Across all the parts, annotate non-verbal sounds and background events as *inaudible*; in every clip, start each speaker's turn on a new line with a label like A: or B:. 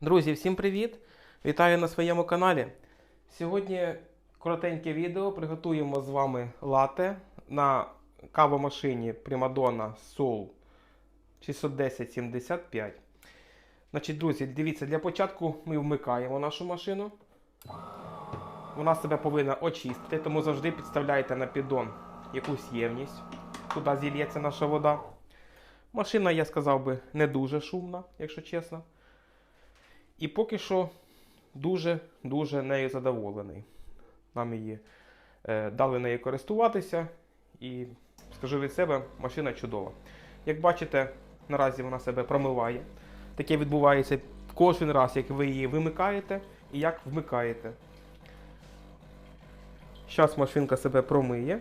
A: Друзі, всім привіт! Вітаю на своєму каналі. Сьогодні коротеньке відео. Приготуємо з вами лате на кавомашині Primadonna Soul 61075. Значить, друзі, дивіться, для початку ми вмикаємо нашу машину. Вона себе повинна очистити, тому завжди підставляйте на піддон якусь ємність, куди зільється наша вода. Машина, я сказав би, не дуже шумна, якщо чесно. І поки що дуже-дуже нею задоволений. Нам її е, дали нею користуватися, і скажу від себе, машина чудова. Як бачите, наразі вона себе промиває. Таке відбувається кожен раз, як ви її вимикаєте і як вмикаєте. Зараз машинка себе промиє.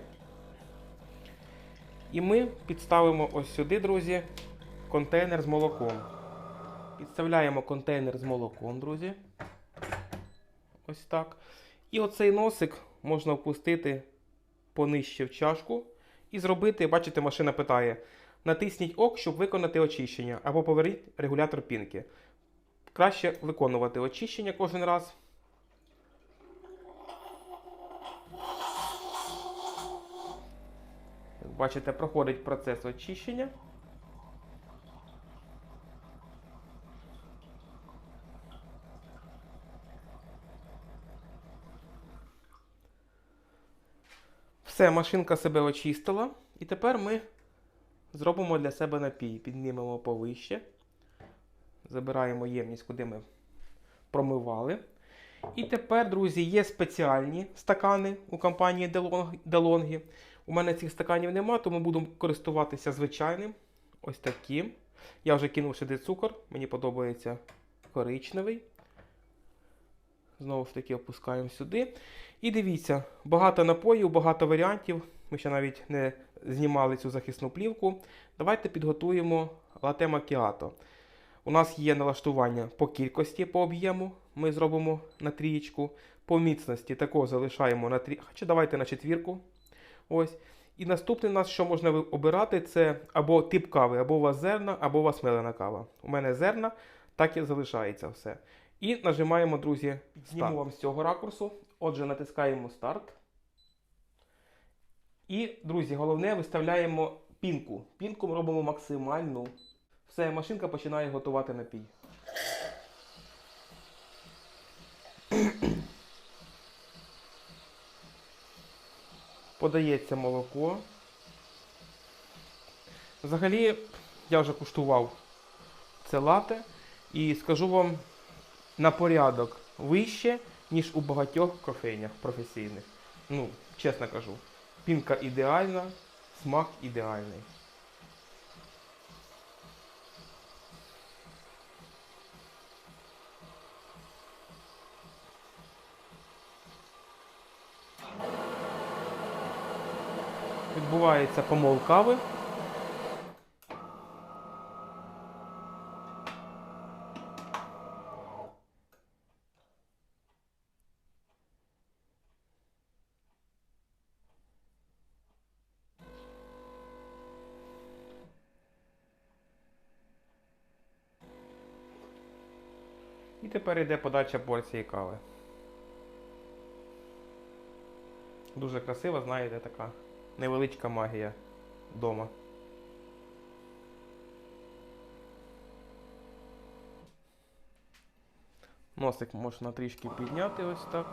A: І ми підставимо ось сюди, друзі, контейнер з молоком. Підставляємо контейнер з молоком, друзі. Ось так. І оцей носик можна опустити понижче в чашку і зробити, бачите, машина питає: натисніть ок, щоб виконати очищення, або поверніть регулятор пінки. Краще виконувати очищення кожен раз. Бачите, проходить процес очищення. Все, машинка себе очистила. І тепер ми зробимо для себе напій. Піднімемо повище. Забираємо ємність, куди ми промивали. І тепер, друзі, є спеціальні стакани у компанії DeLong- DeLonghi. У мене цих стаканів нема, тому буду користуватися звичайним. Ось таким. Я вже кинув сюди цукор, мені подобається коричневий. Знову ж таки опускаємо сюди. І дивіться, багато напоїв, багато варіантів. Ми ще навіть не знімали цю захисну плівку. Давайте підготуємо лате макіато. У нас є налаштування по кількості, по об'єму. Ми зробимо на трієчку. По міцності також залишаємо на трі... Хоча давайте на четвірку. Ось. І наступне у нас, що можна обирати, це або тип кави, або у вас зерна, або у вас мелена кава. У мене зерна, так і залишається все. І нажимаємо, друзі, зніму вам з цього ракурсу. Отже, натискаємо старт. І, друзі, головне виставляємо пінку. Пінку ми робимо максимальну. Все, машинка починає готувати напій. *clears throat* Подається молоко. Взагалі, я вже куштував це лате і скажу вам на порядок вище, ніж у багатьох кофейнях професійних. Ну, чесно кажу. Пінка ідеальна, смак ідеальний. Відбувається помол кави. І тепер йде подача порції кави. Дуже красива, знаєте, така невеличка магія вдома. Носик можна трішки підняти ось так.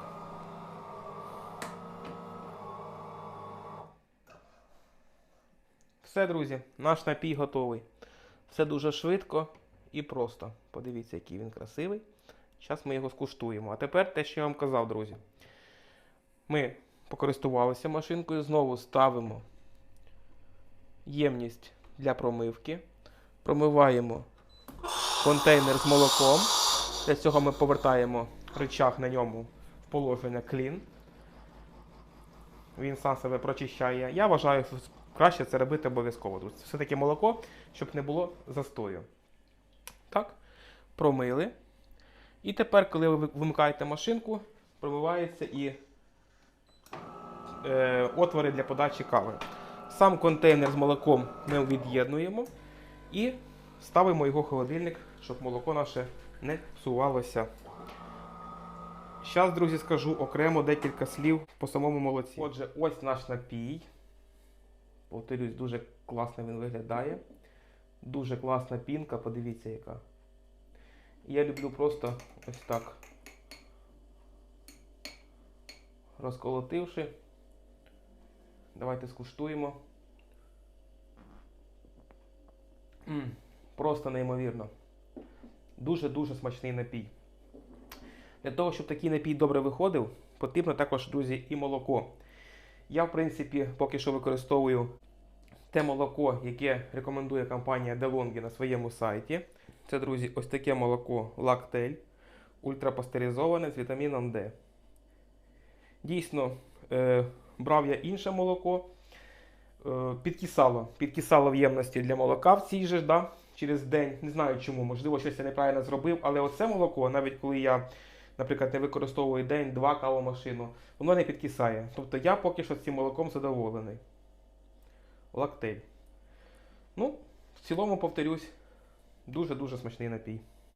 A: Все, друзі, наш напій готовий. Все дуже швидко і просто. Подивіться, який він красивий. Зараз ми його скуштуємо. А тепер те, що я вам казав, друзі. Ми покористувалися машинкою, знову ставимо ємність для промивки. Промиваємо контейнер з молоком. Для цього ми повертаємо рычаг на ньому в положення клін. Він сам себе прочищає. Я вважаю, що краще це робити обов'язково. Все-таки молоко, щоб не було застою. Так, промили. І тепер, коли ви вимикаєте машинку, промивається і е, отвори для подачі кави. Сам контейнер з молоком ми від'єднуємо і ставимо його в холодильник, щоб молоко наше не псувалося. Зараз, друзі, скажу окремо декілька слів по самому молоці. Отже, ось наш напій. Повторюсь, дуже класно він виглядає. Дуже класна пінка, подивіться яка. Я люблю просто ось так. Розколотивши. Давайте скуштуємо. М, просто неймовірно. Дуже-дуже смачний напій. Для того, щоб такий напій добре виходив, потрібно також, друзі, і молоко. Я, в принципі, поки що використовую те молоко, яке рекомендує компанія DeLonghi на своєму сайті. Це, друзі, ось таке молоко Lactel, ультрапастеризоване з вітаміном D. Дійсно, е, брав я інше молоко, е, підкисало, підкисало в для молока в цій же да, через день. Не знаю чому, можливо, щось я неправильно зробив, але оце молоко, навіть коли я, наприклад, не використовую день-два кавомашину, воно не підкисає. Тобто я поки що цим молоком задоволений. Лактель. Ну, в цілому, повторюсь, дуже-дуже смачний напій.